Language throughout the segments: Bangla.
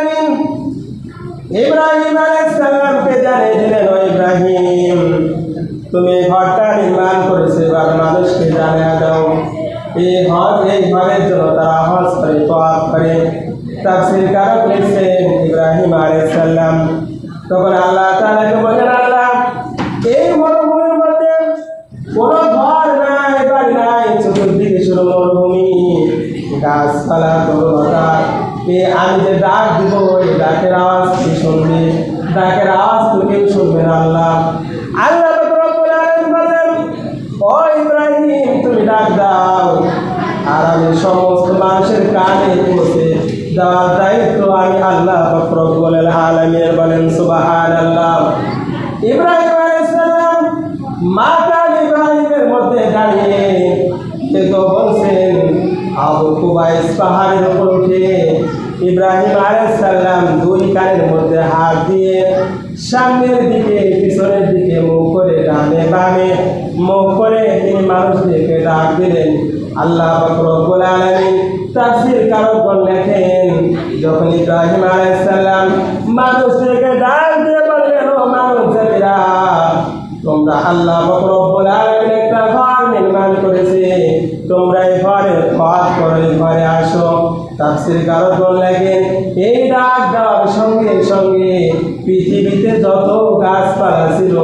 আলামিন ইব্রাহিম আলাইহিস সালামকে জানিয়ে ও ইব্রাহিম, তুমি ঘরটা নির্মাণ করেছে, এবার মানুষকে জানিয়ে দাও। এই হজ, এই ঘরের জন্য তারা হজ করে তোয়াফ করে। তাফসীর কারক লিখছেন ইব্রাহিম আলাইহিস তখন আল্লাহ তাআলাকে বলেন আল্লাহ, এই মরুভূমির মধ্যে কোনো ঘর নাই, বাড়ি নাই, চতুর্দিকে শুধু মরুভূমি। গাছপালা তরুণতা এ আমি ডাক দিব, ওই ডাকের আওয়াজ কি শুনবে? ডাকের আওয়াজ তো কেউ শুনবে না আল্লাহ। আল্লাহ ও ইব্রাহিম, তুমি ডাক দাও। আর আমি সমস্ত মানুষের কানে পৌঁছে দেওয়ার দায়িত্ব আমি আল্লাহ রব্বুল আলামিন বলেন, সুবহানাল্লাহ। ইব্রাহিম আলাইহিস সালাম মাকাম ইব্রাহিমের মধ্যে দাঁড়িয়ে কে তো বলছেন, আবু কুবাইস পাহাড়ের উপর উঠে ইব্রাহিম আলাইহিস সালাম দুই কানের মধ্যে হাত দিয়ে সামনের দিকে, পিছনের দিকে মুখ করে ডানে বামে মুখ করে তিনি মানুষদেরকে ডাক দিলেন। আল্লাহ রব্বুল আলামিন তাফসীর কারকগণ লেখেন, যখন ইব্রাহিম আলাইহিস সালাম মানুষদেরকে ডাক দিয়ে বললেন, ও মানুষ তোমরা আল্লাহ রব্বুল আলামিন একটা ঘর নির্মাণ করেছে। তোমরা এই ঘরে পাঠ করো ঘরে আসো। তাফসীর কারকগণ লেখেন এই ডাক দেওয়ার সঙ্গে সঙ্গে পৃথিবীতে যত গাছপালা ছিল,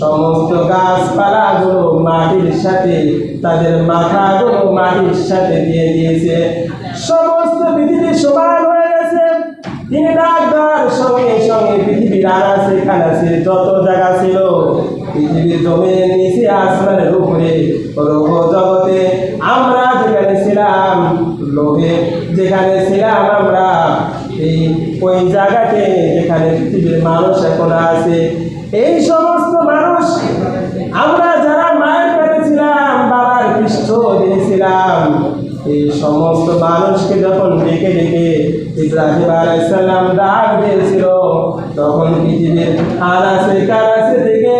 সমস্ত গাছপালাগুলো মাটির সাথে, তাদের মাথাগুলো মাটির সাথে দিয়ে দিয়েছে। সমস্ত পৃথিবী সমান হয়ে গেছে। তিনি ডাক দেওয়ার সঙ্গে সঙ্গে পৃথিবীর আনাচে কানাচে যত জায়গা ছিল, পৃথিবীর জমির নিচে, আসমানের উপরে রোহ জগতে আমরা যেখানে ছিলাম লোহে যেখানে ছিলাম আমরা, এই ওই জায়গাতে যেখানে পৃথিবীর মানুষ এখন আছে, এই সমস্ত মানুষ, আমরা যারা মায়ের পেয়েছিলাম বাবার পৃষ্ঠ দিয়েছিলাম এই সমস্ত মানুষকে যখন ডেকে ডেকে ইব্রাহিম আলাইসাল্লাম ডাক দিয়েছিল, তখন পৃথিবীর আনাসে কানাসে থেকে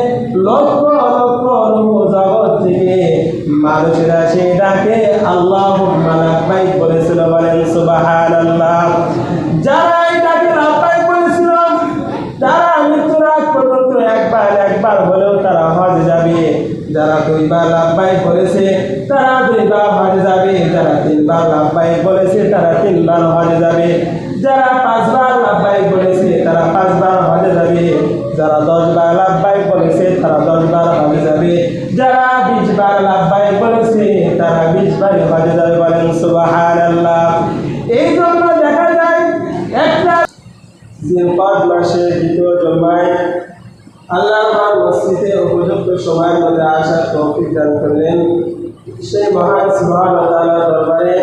লক্ষ লক্ষ থেকে মানুষেরা সেই ডাকে আল্লাহ বলেছিল বলেন সুবাহান আল্লাহ যারা এই ডাকে লাভবাই বলেছিল তারা মৃত্যুর আগ পর্যন্ত একবার একবার হলেও তারা হজ যাবে। যারা দুইবার লাভবাই বলেছে, তারা দুইবার হজ যাবে। যারা তিনবার লাভবাই বলেছে, তারা তিনবার হজ যাবে। যারা পাঁচবার লাভবাই বলেছে, তারা পাঁচবার হজে যাবে। যারা দশবার লাভবাই বলেছে, তারা দশবার লাভবাই তারা বিশ বার হজে যাবে বলেন সুবহানাল্লাহ। এই জন্য দেখা যায় একটা জিলকদ মাসে দ্বিতীয় জমায় আল্লাহ মসজিদে উপযুক্ত সময়ের মধ্যে আসার তৌফিক দান করলেন। সেই মহান সুবহান তাআলার দরবারে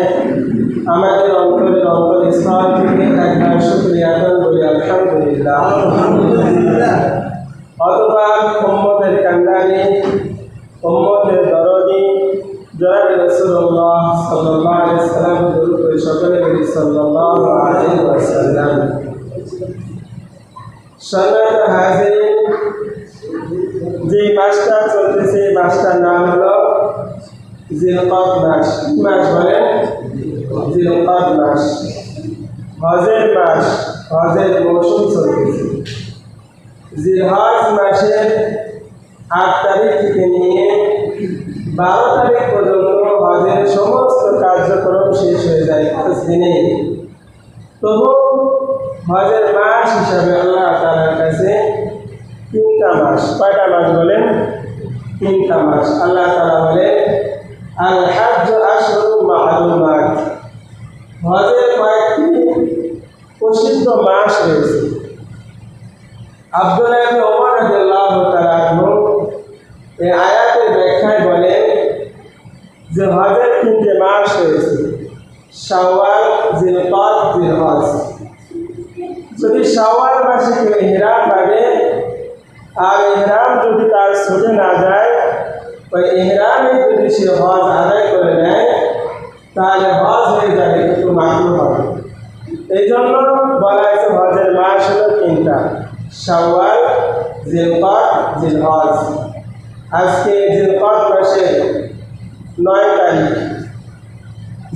আমাদের অন্তরের অন্তর স্থল থেকে একবার শুকরিয়া আদান করি আলহামদুলিল্লাহ। অথবা কান্দানি উম্মতের দরদি জনাব রাসূলুল্লাহ সাল্লাল্লাহু আলাইহি সাল্লাম দরুদ করে সকলে বলি সাল্লাল্লাহু আলাইহি ওয়াসাল্লাম সম্মানিত হাজিরিন যে মাসটা চলতেছে এই মাসটার নাম হলো জিলকদ মাস কি মাস বলেন জিলকদ মাস হজের মাস হজের মৌসুম চলতেছে জিলহজ মাসের আট তারিখ থেকে নিয়ে বারো তারিখ পর্যন্ত হজের সমস্ত কার্যক্রম শেষ হয়ে যায় দিনে। তবু হজের মাস হিসাবে আল্লাহ তালার কাছে তিনটা মাস, কয়টা মাস বলেন? তিনটা মাস। আল্লাহ তালা বলেন আল হাজ আশরু মাহালুমাত হজের কয়েকটি প্রসিদ্ধ মাস রয়েছে। আব্দুল্লাহ ইবনে ওমর তাআলা আনহু এই বলেন যে হজের তিনটে মাস রয়েছে। শাওয়াল জিলকদ জিলহজ। যদি শাওয়াল মাসে কেউ হেরাম বাঁধে, আর এহরাম যদি তার ছুটে না যায়, ওই এহরামে যদি সে হজ আদায় করে নেয়, তাহলে হজ হয়ে যাবে কিন্তু মাকরু হবে এই জন্য বলা হয়েছে হজের মাস হলো তিনটা শাওয়াল জিলকদ জিলহজ আজকে জিলকদ মাসে নয় তারিখ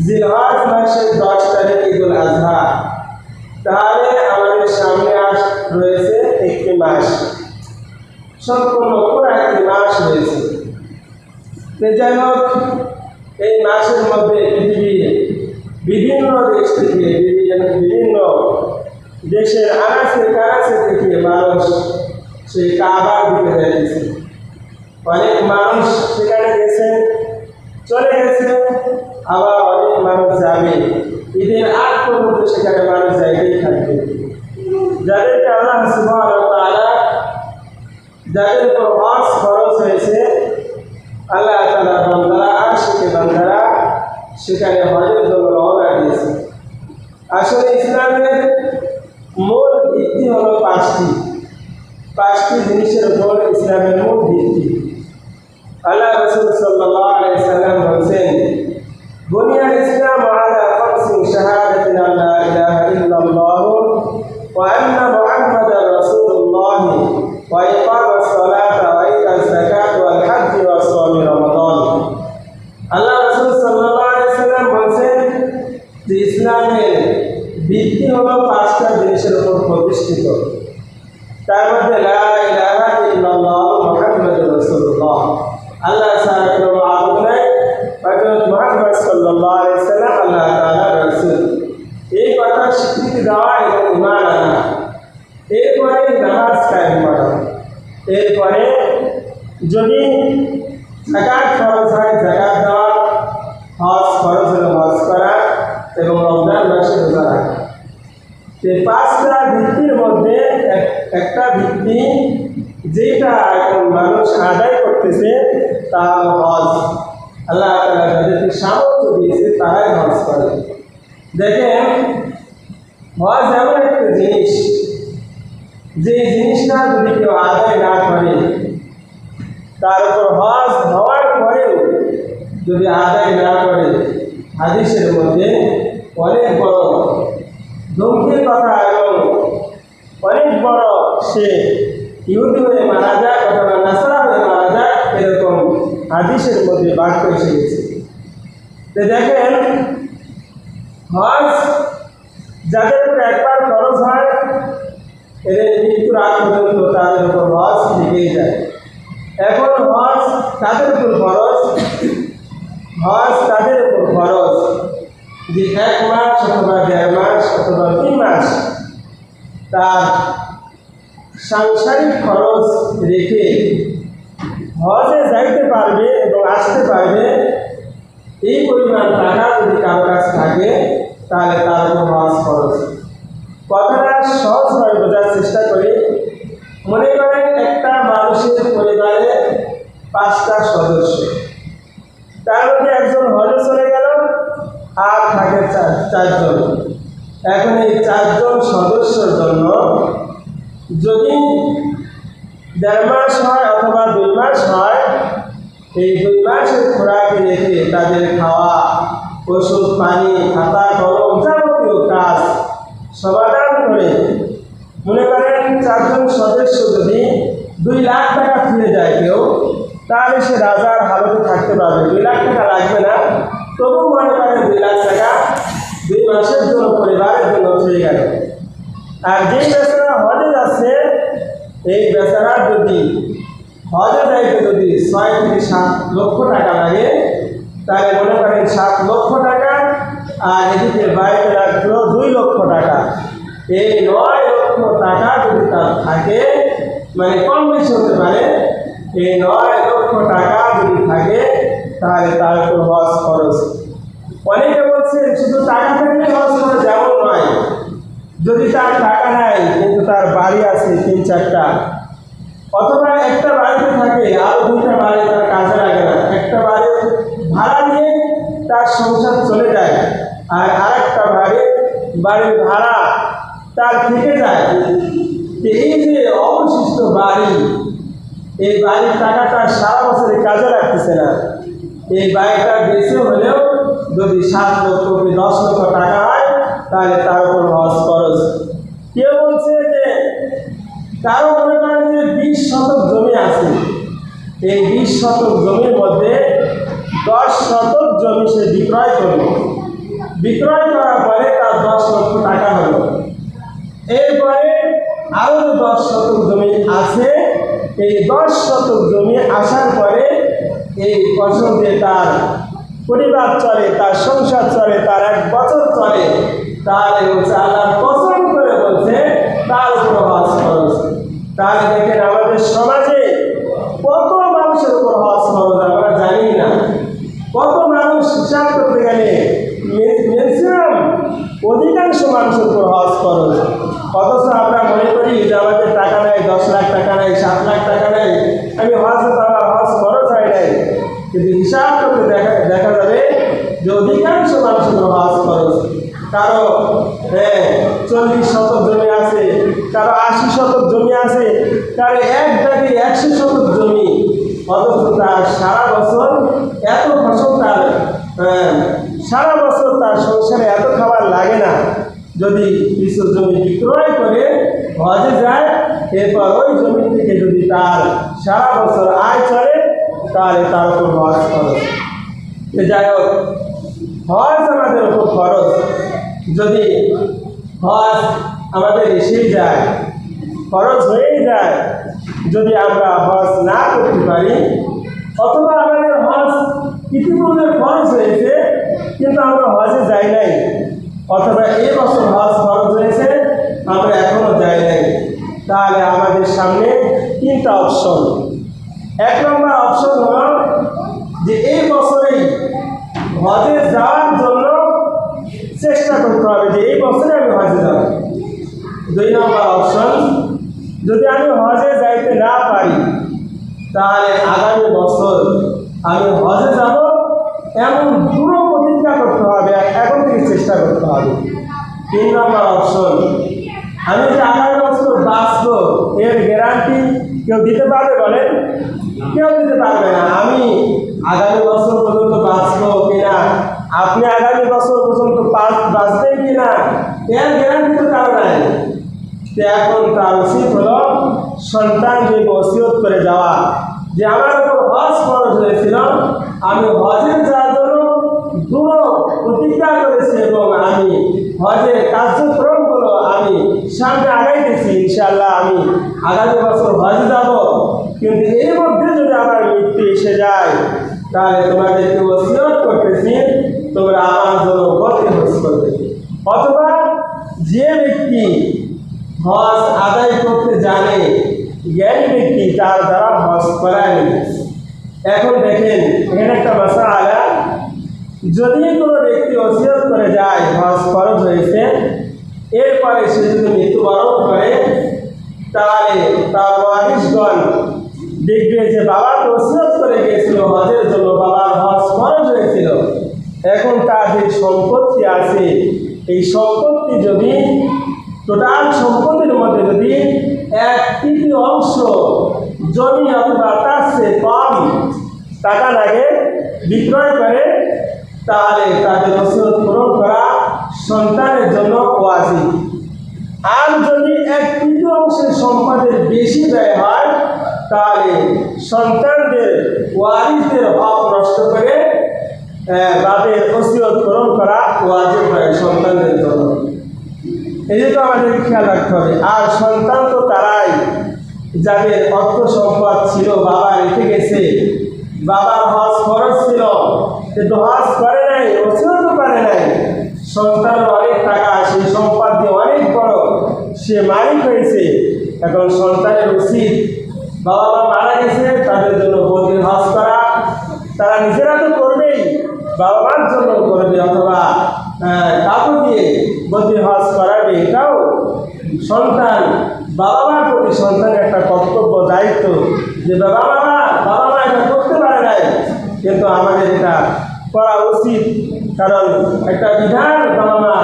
জিলহজ মাসের দশ তারিখ ঈদুল আজহা তাহলে একটি মাস সম্পূর্ণ পুরো একটি মাস রয়েছে যাই হোক, এই মাসের মধ্যে পৃথিবীর বিভিন্ন দেশ থেকে, বিভিন্ন দেশের আনাচে কানাচে থেকে মানুষ সেই কাবার দিকে যাইতেছে অনেক মানুষ সেখানে গেছে, চলে গেছে, আবার অনেক মানুষ যাবে। ঈদের আগ পর্যন্ত সেখানে মানুষ যাইতেই থাকবে। যাদেরকে আল্লাহ তাআলা যাদের উপর মাস খরচ হয়েছে, আল্লাহ তাআলা বান্দারা আশিকে বান্দারা সেখানে হজের জন্য রওনা দিয়েছে। আসলে ইসলামের মূল ভিত্তি হল পাঁচটি। পাঁচটি জিনিসের উপর ইসলামের মূল ভিত্তি। আল্লাহ রসুল সাল্লাল্লাহু যদি জাকাত খরচ হয়, জাকাত দেওয়া হজ খরচ হলে হজ করা এবং রমজান মাসে রোজা রাখা। এই পাঁচটা ভিত্তির মধ্যে এক- একটা ভিত্তি যেটা এখন মানুষ আদায় করতেছে, তা হজ। আল্লাহ তালা যাদেরকে সামর্থ্য দিয়েছে, তারাই হজ করে। দেখেন, হজ এমন একটা জিনিস, যে জিনিসটা যদি কেউ আদায় না করে তার উপর হজ হওয়ার পরেও যদি আদায় না করে, হাদিসের মধ্যে অনেক বড় ধমকির কথা এবং অনেক বড় সে ইউটিউবে মারা যায় অথবা নাসারা হয়ে মারা যায় এরকম হাদিসের মধ্যে বাক্য এসে গেছে তো দেখেন, হজ যাদের উপর একবার খরচ হয়, এদের মৃত্যুর আগ পর্যন্ত তাদের উপর হজ থেকেই যায়। এখন হজ তাদের উপর খরচ হজ তাদের উপর খরচ যে এক মাস অথবা দেড় মাস অথবা তিন মাস তার সাংসারিক খরচ রেখে হজে যাইতে পারবে এবং আসতে পারবে, এই পরিমাণ টাকা যদি কারও কাছে থাকে, তাহলে তার উপর হজ খরচ কথাটা সহজভাবে বোঝার চেষ্টা করি। মনে করেন মানুষের পরিবারে পাঁচটা সদস্য। তার মধ্যে একজন হজে চলে গেল, আর থাকে চার, চারজন। এখন এই চারজন সদস্যর জন্য যদি দেড় মাস হয় অথবা দুই মাস হয়, এই দুই মাসের খোরাকে রেখে তাদের খাওয়া, ওষুধ, পানি, খাতা, কলম যাবতীয় কাজ সমাধান করে মনে করেন চারজন সদস্য যদি দুই লাখ টাকা ফিরে যায় কেউ, তাহলে সে রাজার হালতে থাকতে পারবে। দুই লাখ টাকা লাগবে না। তবু মনে করেন দুই লাখ টাকা দুই মাসের জন্য, পরিবারের জন্য হয়ে গেল। আর যেই বেচারা হজে যাচ্ছে, এই বেচারার যদি হজে যাইতে যদি ছয় থেকে সাত লক্ষ টাকা লাগে, তাহলে মনে করেন সাত লক্ষ টাকা আর এদিকে বাড়িতে রাখল দুই লক্ষ টাকা। এই নয় লক্ষ টাকা যদি তার থাকে মানে কম বেশি হতে পারে। এই নয় লক্ষ টাকা যদি থাকে, তাহলে তার উপর হজ খরচ। অনেকে বলছেন, শুধু টাকা থাকলে হজ করা যেমন নয়। যদি তার টাকা নাই কিন্তু তার বাড়ি আছে তিন চারটা। অথবা একটা বাড়িতে থাকে, আর দুইটা বাড়ি তার কাজে লাগে না। একটা বাড়ি ভাড়া নিয়ে তার সংসার চলে যায়, আর আরেকটা বাড়ি, বাড়ির ভাড়া তার থেকে যায়। এই যে অবশিষ্ট বাড়ি, এই বাড়ির টাকাটা সারা বছরে কাজে লাগতেছে না। এই বাড়িটা বেশি হলেও যদি সাত লক্ষ কি দশ লক্ষ টাকা হয়, তাহলে তার উপর হজ খরচ কেউ বলছে যে, কারও মনে করেন যে বিশ শতক জমি আছে। এই বিশ শতক জমির মধ্যে দশ শতক জমি সে বিক্রয় করল। বিক্রয় করার পরে তার দশ লক্ষ টাকা হলো। এরপরে আরও যে দশ শতক জমি আছে। এই দশ শতক জমি আসার পরে এই ফসল দিয়ে তার পরিবার চলে, তার সংসার চলে, তার এক বছর চলে, তার হচ্ছে আল্লাহ পছন্দ করে বলছে, তার উপর খরচ। তাহলে দেখেন আমাদের সমাজে কত মানুষের উপর হজ খরচ আমরা জানি না কত মানুষ হিসাব করতে গেলে ম্যাক্সিমাম অধিকাংশ মানুষের উপর হজ খরচ অথচ আমরা মনে করি যে আমাদের টাকা নেই দশ লাখ টাকা নেই সাত লাখ টাকা নেই আমি হজ আমার হজ খরচ হয় নাই কিন্তু হিসাব করতে দেখা দেখা যাবে যে অধিকাংশ মানুষের উপর হজ খরচ কারও হ্যাঁ চল্লিশ শতক জমি আছে কারও আশি শতক জমি আছে কারও এক দাগে একশো শতক জমি অথচ তার সারা বছর এত ফসল তার সারা বছর তার সংসারে এত খাবার লাগে না। যদি কিছু জমি বিক্রয় করে হজে যায়, এরপর ওই জমি থেকে যদি তার সারা বছর আয় চলে, তাহলে তার উপর হজ খরচ। যাই হোক, হজ আমাদের উপর খরচ। যদি হজ আমাদের এসেই যায়, খরচ হয়েই যায় যদি আমরা হজ না করতে পারি, অথবা আমাদের হজ ইতিপূর্বে খরচ হয়েছে, কিন্তু আমরা হজে যাই নাই। অথবা এই বছর হজ খরচ হয়েছে, আমরা এখনও যাই নাই। তাহলে আমাদের সামনে তিনটা অপশন। এক নম্বর অপশন হলো যে এই বছরেই হজে যাওয়ার জন্য চেষ্টা করতে হবে যে এই বছরে আমি হজে যাব। দুই নম্বর অপশন যদি আমি হজে যাইতে না পারি, তাহলে আগামী বছর আমি হজে যাব। এমন দূর প্রতিজ্ঞা করতে হবে এখন থেকে চেষ্টা করতে হবে। তিন নম্বর অপশন, আমি যে আগামী বছর বাঁচবো, এর গ্যারান্টি কেউ দিতে পারবে বলেন? কেউ দিতে পারবে না। আমি আগামী বছর পর্যন্ত বাঁচবো কিনা? আপনি আগামী বছর পর্যন্ত বাঁচ- বাঁচবেন কিনা? এর গ্যারান্টি তো কারও নাই। তো এখন তার উচিত হলো সন্তানকে বসিয়ত করে যাওয়া। যে আমার উপর হজ খরচ হয়েছিল, আমি হজের যাওয়ার জন্য দূর প্রতিজ্ঞা করেছি এবং আমি হজের কার্যক্রমগুলো আমি সামনে আগাইতেছি ইনশাল্লাহ আমি আগামী বছর হজে যাব। কিন্তু এর মধ্যে যদি আমার মৃত্যু এসে যায়, তাহলে তোমাদেরকে ওসিয়ত করতেছি, তোমরা আমার জন্য গতি করবে। অথবা যে ব্যক্তি হজ আদায় করতে জানে। জ্ঞানী ব্যক্তি তার দ্বারা হজ করায়নি এখন দেখেন, এখানে একটা মশা আলা যদি কোনো ব্যক্তি ওসিয়ত করে যায়, হজ খরচ হয়েছে, এরপরে সে যদি মৃত্যুবরণ করে, তাহলে তার ওয়ারিশগণ দেখবে যে বাবা তো ওসিয়ত করে গিয়েছিল, হজের জন্য বাবার হজ খরচ হয়েছিল। এখন তার যে সম্পত্তি আছে। এই সম্পত্তি যদি টোটাল সম্পত্তির মধ্যে যদি এক তৃতীয় অংশ জমি অথবা তার সে কম টাকা লাগে, বিক্রয় করে, তাহলে তাদের ওসিয়ত পূরণ করা সন্তানের জন্য ওয়াজিব। আর যদি এক তৃতীয় অংশের সম্পদের বেশি ব্যয় হয়, তাহলে সন্তানদের ওয়ারিসদের হক নষ্ট করে তাদের ওসিয়ত পূরণ করা ওয়াজিব হয় সন্তানদের জন্য। এই জন্য আমাদের খেয়াল রাখতে হবে। আর সন্তান তো তারাই। যাদের অর্থ সম্পদ ছিল, বাবা রেখে গেছে। বাবার হজ খরচ ছিল, কিন্তু হজ করে নাই ওসিও তো করে নাই। সন্তানের অনেক টাকা, সেই সম্পদ দিয়ে অনেক বড়। সে মালিক হয়েছে এখন সন্তানের উচিত বাবা মা মারা গেছে, তাদের জন্য বদির হজ করা। তারা নিজেরা তো করবেই, বাবা মার জন্য করবে, অথবা কাপড় দিয়ে বদির হজ করাবে এটাও সন্তান বাবা মার প্রতি সন্তানের একটা কর্তব্য, দায়িত্ব যে বাবা মা বাবা মা এটা করতে পারে নাই, কিন্তু আমাদের এটা করা উচিত। কারণ একটা বিধান বাবা মা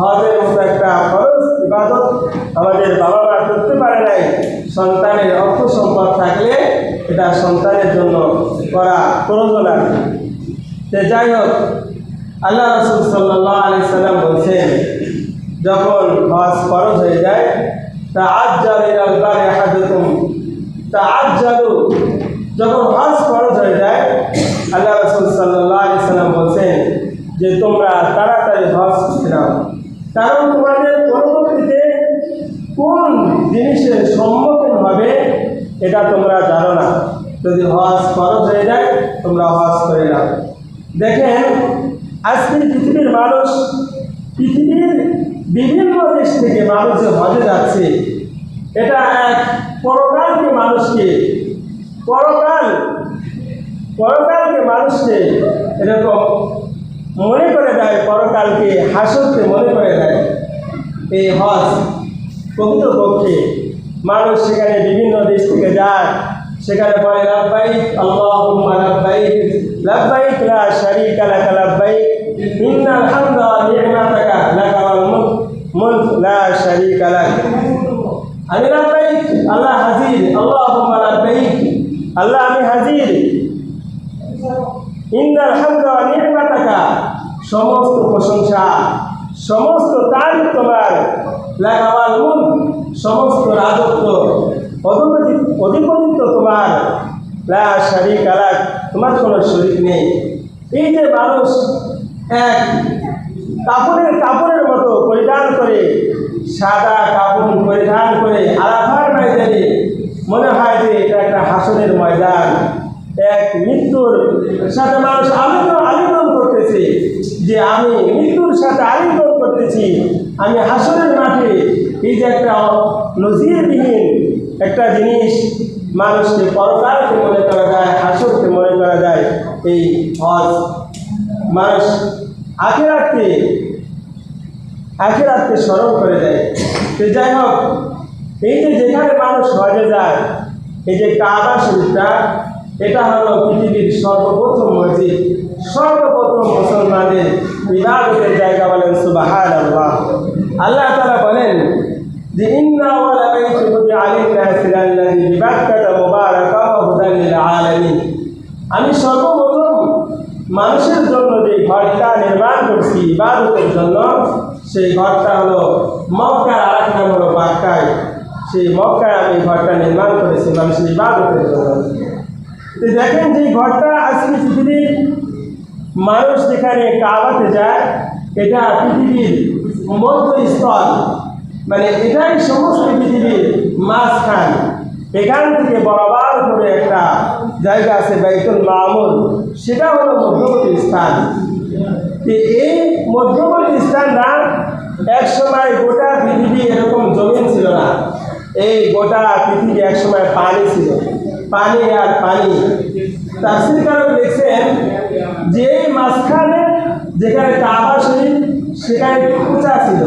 হজের মতো একটা খরচ ইবাদত আমাদের বাবা মা করতে পারে নাই। সন্তানের অর্থ সম্পদ থাকলে এটা সন্তানের জন্য করা প্রয়োজন আছে। যাই হোক আল্লাহ রসুল সাল্লাহ আলি সাল্লাম বলছেন, যখন হজ খরচ হয়ে যায় তা আজ যাবে হাজতুম তা আজ যাব যখন হজ খরচ হয়ে যায়, আল্লাহ রসুল সাল্লাহ আলি সাল্লাম বলছেন যে, তোমরা তাড়াতাড়ি হজ করে কারণ তোমাদের পরবর্তীতে কোন জিনিসের সম্মুখীন হবে, এটা তোমরা জানো না। যদি হজ খরচ হয়ে যায়, তোমরা হজ করে নাও। দেখেন আজকে পৃথিবীর মানুষ, পৃথিবীর বিভিন্ন দেশ থেকে মানুষ যে হজে যাচ্ছে। এটা এক পরকালকে মানুষকে, পরকাল, পরকালকে মানুষকে এরকম মনে করে দেয়, পরকালকে হাসরকে মনে করে দেয়। এই হজ প্রকৃতপক্ষে মানুষ সেখানে বিভিন্ন দেশ থেকে যায়। সেখানে বলে লাভবাইক আল্লাহুম্মা লাভবাইক লাভবাইক লা শারীকা লাকা লাভবাইক ওয়া নি'মাতাকা লাকা ওয়াল মুলক মুলক লা শারীকা লাক আমি লাভবাইক আল্লাহ হাজির আল্লাহুম্মা লাভবাইক আল্লাহ আমি হাজির ইন্দার হামদা ওয়া নি'মাতাকা সমস্ত প্রশংসা সমস্ত তারিফ তোমার লাগাওয়াল মুল সমস্ত রাজত্ব অধিপতি অধিপতিত্ব তোমার। লা শারিক আলাক তোমার কোনো শরীর নেই। এই যে মানুষ এক, কাপড়ের কাপড়ের মতো পরিধান করে, সাদা কাপড় পরিধান করে আলাফার ময়দানে, মনে হয় যে এটা একটা হাসনের ময়দান। এক, মৃত্যুর সাথে মানুষ আলিঙ্গন আলিঙ্গন করতেছে। যে আমি মৃত্যুর সাথে আলিঙ্গন করতেছি, আমি হাসনের মাঠে, এই যে একটা নজিরবিহীন একটা জিনিস মানুষকে পরকালকে মনে করা যায়, হাসরকে মনে করা যায়, এই হজ। মানুষ আখেরাতকে আখেরাতকে স্মরণ করে দেয়। তো যাই হোক, এই যে যেখানে মানুষ হজে যায়, এই যে কাবা শরীফটা এটা হলো পৃথিবীর সর্বপ্রথম মসজিদ। সর্বপ্রথম মুসলমানদের ইবাদতের জায়গা বলেন সুবাহান আল্লাহ আল্লাহ তালা বলেন যে আমি সর্বপ্রথম মানুষের ঘরটা নির্মাণ করছি ইবাদতের জন্য। সেই ঘরটা হলো মক্কার আরেক নাম হলো বাক্কায়। সেই মক্কায় আমি ঘরটা নির্মাণ করেছি মানুষের ইবাদতের জন্য। তো দেখেন যে ঘরটা আজকে পৃথিবীর মানুষ যেখানে কাবাতে যায়, এটা পৃথিবীর মধ্যস্থল মানে এটাই সমস্ত পৃথিবীর মাঝখান। এখান থেকে বরাবর করে একটা জায়গা আছে বাইতুল মামুল সেটা হলো মধ্যবর্তী স্থান। তো এই মধ্যবর্তী স্থানটা এক সময় গোটা পৃথিবী এরকম জমিন ছিল না। এই গোটা পৃথিবী এক সময় পানি ছিল। পানি আর পানি। তাফসির কারক লিখছেন যে মাঝখানে যেখানে কাবা শরীফ, সেখানে উঁচা ছিল।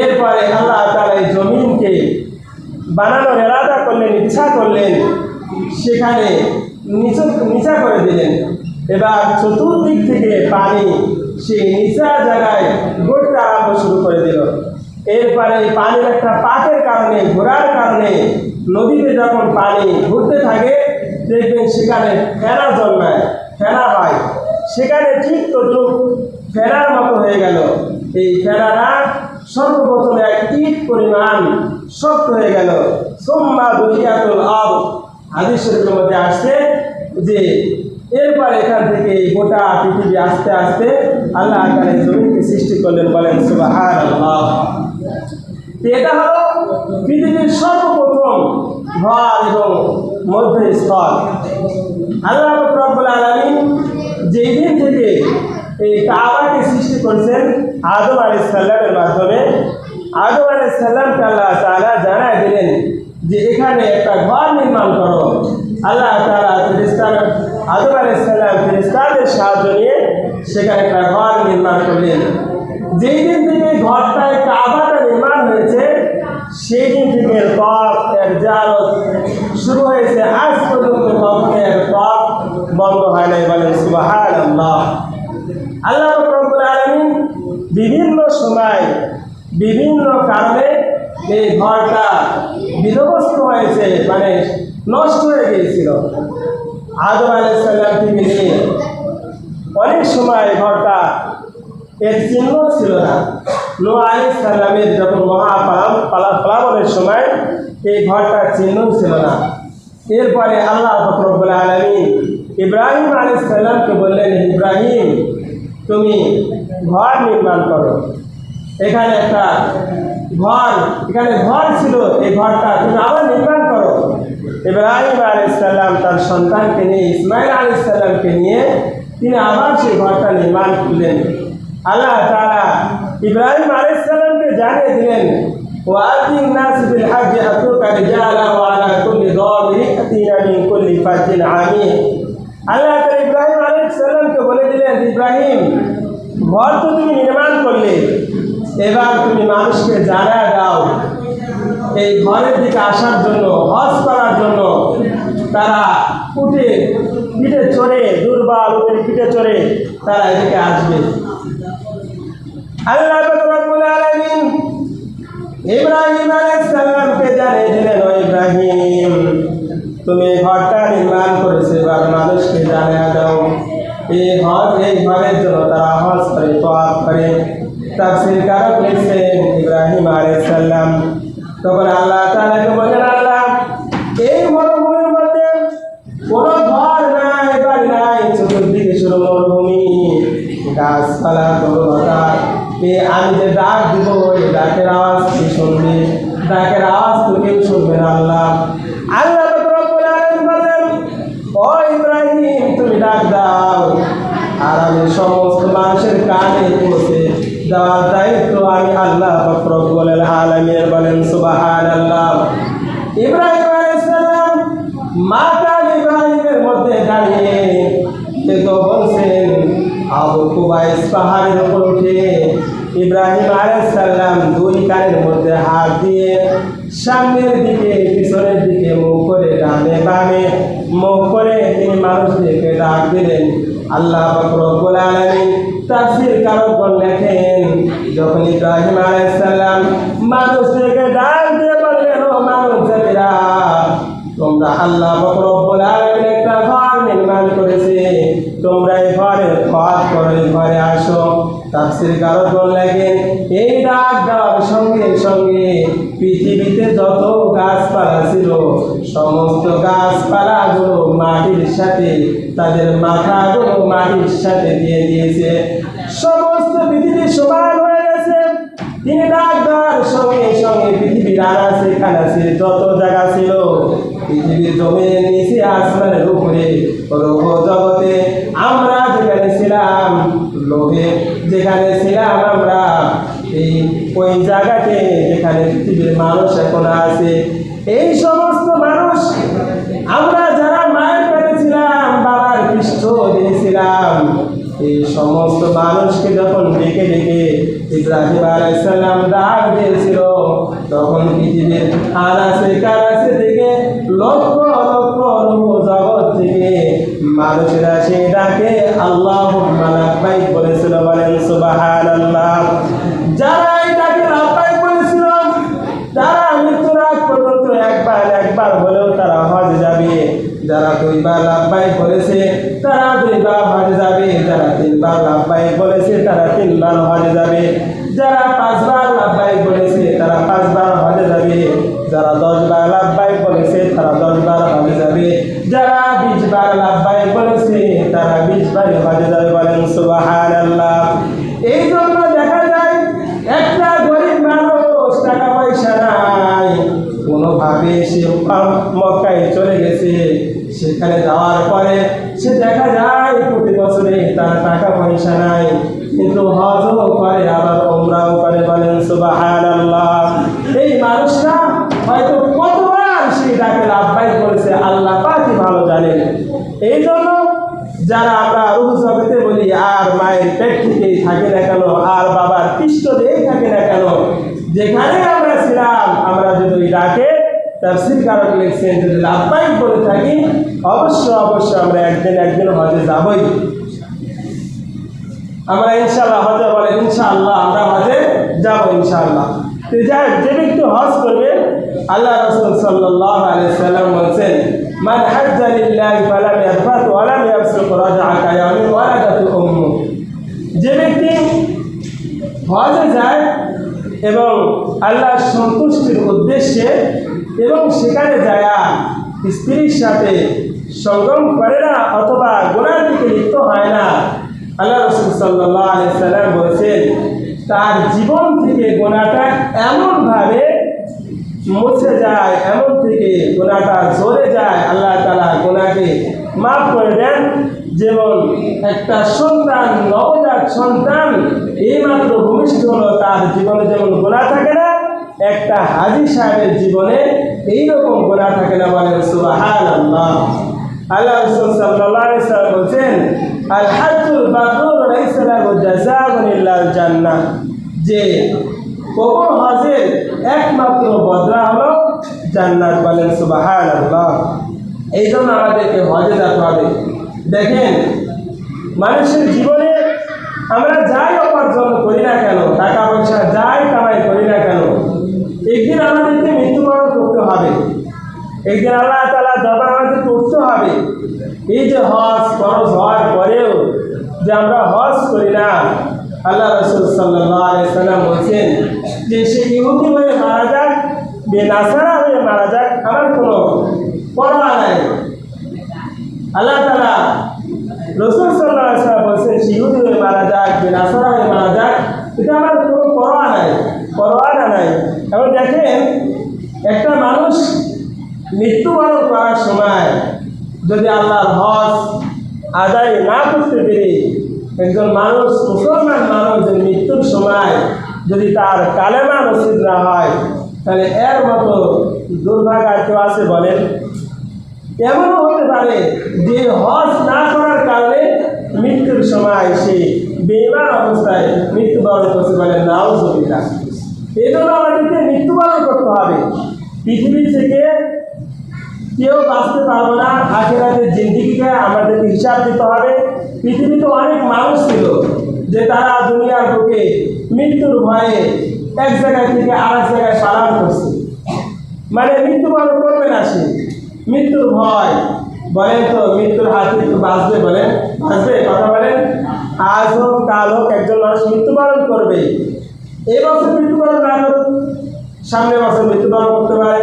এরপরে আল্লাহ তালা এই জমিনকে বানানোর এরাদা করলেন, ইচ্ছা করলেন, সেখানে নিচা করে দিলেন। এবার চতুর্দিক থেকে পানি সেই নিচা জায়গায় গড়তে আরম্ভ শুরু করে দিল। এরপরে পানির একটা পাকের কারণে ঘোরার কারণে নদীতে যখন পানি ঘুরতে থাকে, দেখবেন সেখানে ফেরা জন্মায় ফেরা হয়। সেখানে ঠিক তদ্রুপ ফেরার মতো হয়ে গেল। এই ফেরাটা সর্বপ্রথম এক ইট পরিমাণ শক্ত হয়ে গেল। সোম্মা দরিয়াতুল আব হাদিস শরীফের মধ্যে আসছে যে এরপর এখান থেকে এই গোটা পৃথিবী আস্তে আস্তে আল্লাহ আকারে জমিনকে সৃষ্টি করলেন, বলেন তো এটা হলো পৃথিবীর সর্বপ্রথম ঘর এবং মধ্যস্থল আল্লাহ রব্বুল আলমী যেই দিন থেকে এই কাবাকে সৃষ্টি করছেন, আদম আলী সাল্লামের মাধ্যমে, আদম আলী সাল্লামকে আল্লাহ তালা জানায় দিলেন যে এখানে একটা ঘর নির্মাণ করো। আল্লাহ তালা ফিরিস্তান আদম আলী সাল্লাম ফিরিস্তানের সাহায্য নিয়ে সেখানে একটা ঘর নির্মাণ করলেন। যেই দিন থেকে ঘরটায় কাবাটা নির্মাণ হয়েছে, সেই দিন থেকে তপ এর জালত শুরু হয়েছে। আজ পর্যন্ত তপের তপ বন্ধ হয় নাই সুবাহান আল্লাহ আল্লাহ রব্বুল আলমিন বিভিন্ন সময় বিভিন্ন কারণে এই ঘরটা বিধ্বস্ত হয়েছে মানে নষ্ট হয়ে গিয়েছিল। আদম আলাইসাল্লাম থেকে নিয়ে অনেক সময় ঘরটা এর চিহ্ন ছিল না। নো আলী সাল্লামের যখন মহাপালাম, পালা, প্লাবনের সময় এই ঘরটার চিহ্ন ছিল না। এরপরে আল্লাহ ফকরবুল আলমী ইব্রাহিম আলী সাল্লামকে বললেন, ইব্রাহিম, তুমি ঘর নির্মাণ করো। এখানে একটা ঘর এখানে ঘর ছিল এই ঘরটা তুমি আবার নির্মাণ করো ইব্রাহিম আলাইসাল্লাম তার সন্তানকে নিয়ে ইসমাইল আলাইসাল্লামকে নিয়ে তিনি আবার সেই ঘরটা নির্মাণ করলেন আল্লাহ তারা ইব্রাহিম আলাইসাল্লামকে জানিয়ে দিলেন وآتي الناس بالحج أتوك رجالا وعلى كل ضامر يأتين من كل فج عميق আল্লাহ তাআলা ইব্রাহিম আলাইহিস সালামকে বলে দিলেন ইব্রাহিম ঘর তো তুমি নির্মাণ করলে এবার তুমি মানুষকে জানা দাও, এই ঘরের দিকে আসার জন্য, হজ করার জন্য তারা উঠে পিঠে চড়ে, দুর্বল উঠে পিঠে চড়ে তারা এদিকে আসবে। আল্লাহ ইব্রাহিম আলাইহিস সালামকে জানিয়ে দিলেন ইব্রাহিম, তুমি ঘরটা নির্মাণ করেছে, এবার মানুষকে জানিয়ে দাও। এই হজ, এই ঘরের জন্য তারা হজ করে তোয়াব করে তাফসীর কারক লিখছেন ইব্রাহিম সালাম। তখন আল্লাহ তাআলাকে বলেন, আল্লাহ, এই মরুভূমির মধ্যে কোনো ঘর নাই, বাড়ি নাই, চতুর্দিকে শুধু মরুভূমি। গাছপালা, তরুণতা। এ আমি যে ডাক দিব, ওই ডাকের আওয়াজ কি শুনবে? ডাকের আওয়াজ তো কেউ শুনবে না, আল্লাহ। আল্লাহ বলেন, ও ইব্রাহিম, তুমি ডাক দাও। আর আমি সমস্ত দেওয়ার দায়িত্ব আমি আল্লাহ রব্বুল আলামিন বলেন, সুবহানাল্লাহ। ইব্রাহিম আলাইহিস সালাম মাকাম ইব্রাহিমের মধ্যে দাঁড়িয়ে তো বলছেন, আবু কুবাইস পাহাড়ের উপর উঠে। ইব্রাহিম আলাইসাল্লাম দুই কানের মধ্যে হাত দিয়ে সামনের দিকে, পিছনের দিকে মুখ করে ডানে বামে মুখ করে তিনি মানুষদেরকে ডাক দিলেন আল্লাহ রব্বুল আলামিন তাফসীর কারকগণ লেখেন, যখন ইব্রাহিম আলাইসাল্লাম মানুষদেরকে ডাক দিয়ে বললেন, ও মানুষ জাতিরা তোমরা আল্লাহ রব্বুল আলামিন একটা ঘর নির্মাণ করেছে। তোমরা এই ঘরে ঘর করো এই ঘরে আসো। তাফসীর কারণ লাগেন এই ডাক দেওয়ার সঙ্গে সঙ্গে পৃথিবীতে যত গাছপালা ছিল সমস্ত গাছপালাগুলো মাটির সাথে, তাদের মাথাগুলো মাটির সাথে দিয়ে দিয়েছে। সমস্ত পৃথিবী সমান হয়ে গেছে। তিনি ডাক দেওয়ার সঙ্গে সঙ্গে পৃথিবীর আনাচে খানাচে যত জায়গা ছিল, পৃথিবীর জমির নিচে, আসমানের উপরে, রোহ জগতে আমরা যেখানে ছিলাম লোহে যেখানে ছিলাম আমরা, এই ওই জায়গাতে যেখানে পৃথিবীর মানুষ এখন আছে এই সমস্ত মানুষ, আমরা যারা মায়ের পেটে ছিলাম, বাবার পৃষ্ঠ দিয়েছিলাম, এই সমস্ত মানুষকে যখন ডেকে ডেকে ইব্রাহিম আলাইসাল্লাম ডাক দিয়েছিল, তখন পৃথিবীর আনাসে কানাসে থেকে লক্ষ লক্ষ রূপ জগৎ থেকে মানুষেরা সেই ডাকে আল্লাহ মালাকাই বলেছিল, বলেন সুবাহান আল্লাহ যারা যারা দুইবার লাভবাই বলেছে তারা দুইবার হজ যাবে যারা তিনবার লাভবাই বলেছে তারা তিনবার হজ যাবে যারা পাঁচবার লাভবাই বলেছে তারা পাঁচবার হজে যাবে যারা দশবার লাভবাই বলেছে তারা দশবার হজে যাবে যারা বিশ বার লাভবাই বলেছে তারা বিশ বার হজে যাবে বলেন সুবাহান আল্লাহ এই জন্য দেখা যায় একটা গরিব মানুষ টাকা পয়সা নাই কোনোভাবে সে মক্কায় চলে গেছে সেখানে যাওয়ার পরে সে দেখা যায় প্রতি বছরে তার টাকা পয়সা নাই কিন্তু হজও করে, আবার ওমরাও করে বলেন সুবাহান আল্লাহ এই মানুষরা হয়তো কতবার সেই ডাকে লাভবাই করেছে, আল্লাহ পাকি ভালো জানেন। এই জন্য যারা আমরা রুহ বলি, আর মায়ের পেট থেকেই থাকি না কেন, আর বাবার পৃষ্ঠ দিয়েই থাকি না কেন, যেখানে আমরা ছিলাম, আমরা যদি ডাকে তাফসির কারক লিখছেন, যদি লাভবাই করে থাকি, অবশ্য অবশ্য আমরা একদিন একদিন হজে যাবই। আমরা ইনশাল্লাহ হজে বলে, ইনশাআল্লাহ আমরা হজে যাব ইনশাআল্লাহ। তো যাই যে ব্যক্তি হজ করবে, আল্লাহ রসুল সাল্লাহ আলাইহি সাল্লাম বলছেন, মান হাজ্জা লিল্লাহি ফালাম ইয়ারফাত ওয়া লাম ইয়াফসুক রাজা'a কায়ামিন ওয়ালাদাতু উম্মু। যে ব্যক্তি হজে যায় এবং আল্লাহর সন্তুষ্টির উদ্দেশ্যে এবং সেখানে যায় স্ত্রীর সাথে সঙ্গম করে না অথবা গোড়ার দিকে লিপ্ত হয় না আল্লাহ রসুল সাল্লাহ বলছেন, তার জীবন থেকে গোনাটা এমনভাবে মুছে যায়, এমন থেকে গোনাটা ঝরে যায়, আল্লাহ তালা গোনাকে মাফ করে দেন। যেমন একটা সন্তান, নবজাত সন্তান, এইমাত্র ভূমিষ্ঠ হলো, তার জীবনে যেমন গোনা থাকে না, একটা হাজি সাহেবের জীবনে এইরকম গোনা থাকে না বলেন সুবাহান আল্লাহ আল্লাহ রসুল সাল্লাম বলছেন হাজ্জুল মাবরুর লাইসা লাহু জাযাউন ইল্লাল জান্নাহ যে কবর হজের একমাত্র বদলা হলো জান্নাত বলেন সুবাহান আল্লাহ এই জন্য আমাদেরকে হজে যেতে হবে। দেখেন, মানুষের জীবনে আমরা যাই উপার্জন করি না কেন টাকা পয়সা যাই কামাই করি না কেন, একদিন আমাদেরকে মৃত্যুবরণ করতে হবে। একদিন আল্লাহ তালা দরবার আমাদের করতে হবে। এই যে হজ খরচ হওয়ার পরেও যে আমরা হজ করি না, আল্লাহ রসুল সাল্লাম বলছেন, যে সে ইহুদি হয়ে মারা যাক বেনাসারা হয়ে মারা যাক, আমার কোনো পরোয়া নাই। আল্লাহ তালা রসুল সাল্লাহ বলছেন, সে ইহুদি হয়ে মারা যাক বেনাসারা হয়ে মারা যাক, এটা আমার কোনো পরোয়া নাই পরোয়ানা নাই। এবং দেখেন, একটা মানুষ মৃত্যুবরণ করার সময় যদি আল্লাহর হজ আদায় না করতে পেরে একজন মানুষ, মুসলমান মানুষ মৃত্যুর সময় যদি তার কালেমা নসিব না হয়, তাহলে এর মতো দুর্ভাগ্য কেউ আছে বলেন? এমনও হতে পারে যে হজ না করার কারণে মৃত্যুর সময় সে বেইমান অবস্থায় মৃত্যুবরণ করতে পারে নাও সুবিধা এই জন্য আমাদেরকে মৃত্যুবরণ করতে হবে। পৃথিবী থেকে কেউ বাঁচতে পারব না। আখেরাতের জিন্দিগিকে আমাদেরকে হিসাব দিতে হবে। পৃথিবীতে অনেক মানুষ ছিল যে তারা দুনিয়ার বুকে মৃত্যুর ভয়ে এক জায়গায় থেকে আরেক জায়গায় পালন করছে। মানে মৃত্যুবরণ করবে না সে। মৃত্যুর ভয়। বলেন তো, মৃত্যুর হাত থেকে বাঁচবে বলেন। বাঁচবে? কথা বলেন। আজ হোক, কাল হোক, একজন মানুষ মৃত্যুবরণ করবে। এই বছর মৃত্যুবরণ না করুক। সামনে বছর মৃত্যুবরণ করতে পারে,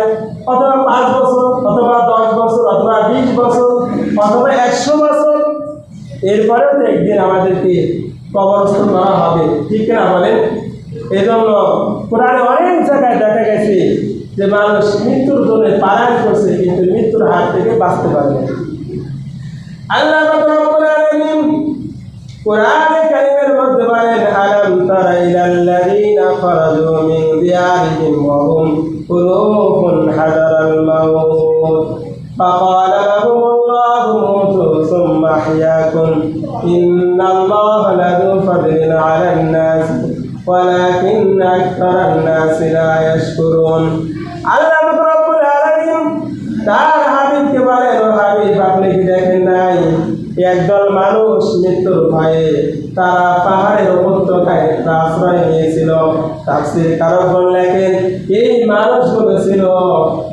অথবা পাঁচ বছর, অথবা দশ বছর, অথবা বিশ বছর, অথবা একশো বছর। এরপরেও একদিন আমাদেরকে কবরস্থ করা হবে। ঠিক না বলেন? এজন্য কোরআনে অনেক জায়গায় দেখা গেছে যে মানুষ মৃত্যুর জন্য পারায়ণ করছে, কিন্তু মৃত্যুর হাত থেকে বাঁচতে পারবে না। আল্লাহ কোরআনে কারিমের মধ্যে বলেন, আলাম তারা মিন দিয়ারিহিম ওয়া হুম কুলুবুন হাদারাল মাউত فقال لهم الله موتوا ثم أحياكم إن الله لذو فضل على الناس ولكن أكثر الناس لا يشكرون আল্লাহ রব্বুল আলামিন তার হাবিবকে বলেন ও হাবিব আপনি কি দেখেন নাই একদল মানুষ মৃত্যুর ভয়ে তারা পাহাড়ের উপত্যকায় আশ্রয় নিয়েছিল। তাফসির কারকগণ লেখেন এই মানুষগুলো ছিল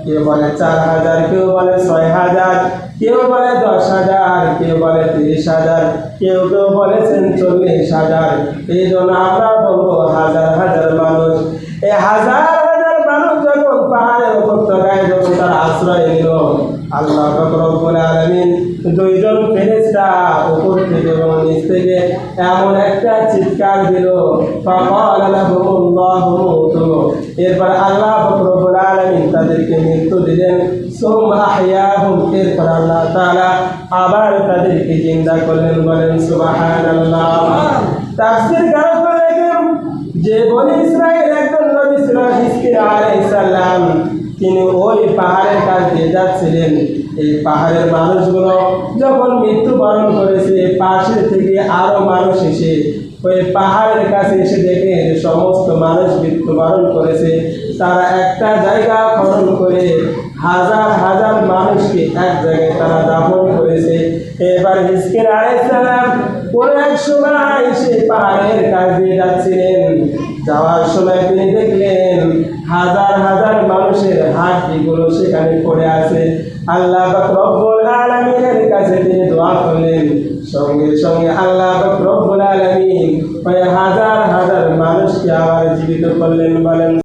কেউ বলে চার হাজার, কেউ বলে ছয় হাজার, কেউ বলে দশ হাজার, কেউ বলে তিরিশ হাজার, কেউ কেউ বলেছেন চল্লিশ হাজার। এই জন্য আমরা বলব হাজার হাজার মানুষ। এই হাজার হাজার মানুষ যখন পাহাড়ের উপত্যকায় যখন তারা আশ্রয় নিল আল্লাহ রব্বুল আলামিন দুইজন ফেরেশতা উপর থেকে এবং নিচ থেকে এমন একটা চিৎকার দিল, ফাকাল লাহুমুল্লাহু মুতু। এরপর আল্লাহ রব্বুল আলামিন তাদেরকে মৃত্যু দিলেন, সুম্মা আহইয়াহুম। এরপর আল্লাহ তাআলা আবার তাদেরকে জিন্দা করলেন, বলেন, সুবহানাল্লাহ। তাফসীর কারণ দেখেন যে বনি ইসরায়েল একজন নবী ছিল হিজকির আলাইহিস সালাম। তিনি ওই পাহাড়ের কাছ দিয়ে যাচ্ছিলেন, এই পাহাড়ের মানুষগুলো যখন মৃত্যুবরণ করেছে পাশে থেকে আরও মানুষ এসে ওই পাহাড়ের কাছে এসে দেখে সমস্ত মানুষ মৃত্যুবরণ করেছে। তারা একটা জায়গা খনন করে হাজার হাজার মানুষকে এক জায়গায় তারা দাফন করেছে। এবার হিসকের আলাইসালাম কোনো এক সময় সে পাহাড়ের কাছ যাচ্ছিলেন। যাওয়ার সময় তিনি দেখলেন হাজার হাজার মানুষের হাড্ডিগুলো সেখানে পড়ে আছে। আল্লাহ রব্বুল আলামিনের কাছে তিনি দোয়া করলেন। সঙ্গে সঙ্গে আল্লাহ রব্বুল আলামিন হাজার হাজার মানুষকে আবার জীবিত করলেন বলেন।